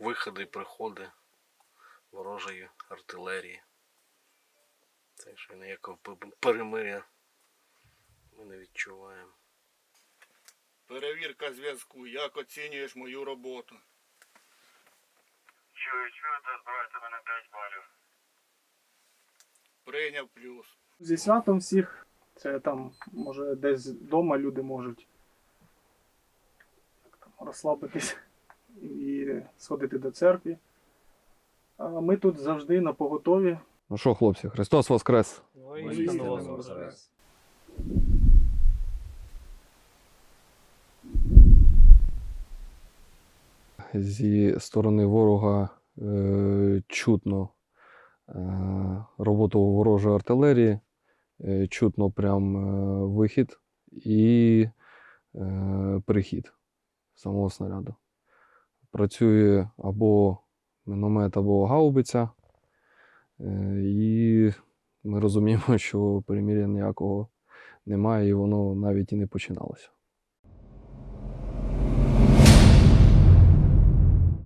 виходи і приходи ворожої артилерії. Так що ніякого перемиря ми не відчуваємо. Перевірка зв'язку. Як оцінюєш мою роботу? Чую, чую, та збирайте мене 5 балів. Прийняв плюс. Зі святом всіх. Це там, може, десь вдома люди можуть як там, розслабитись сходити до церкви. А ми тут завжди на поготові. Ну що, хлопці, Христос Воскрес! Воістину воскрес. Зі сторони ворога е, чутно е, роботу ворожої артилерії, е, чутно прям е, вихід і е, прихід самого снаряду. Працює або міномет, або гаубиця. Е, і ми розуміємо, що перемір'я ніякого немає, і воно навіть і не починалося.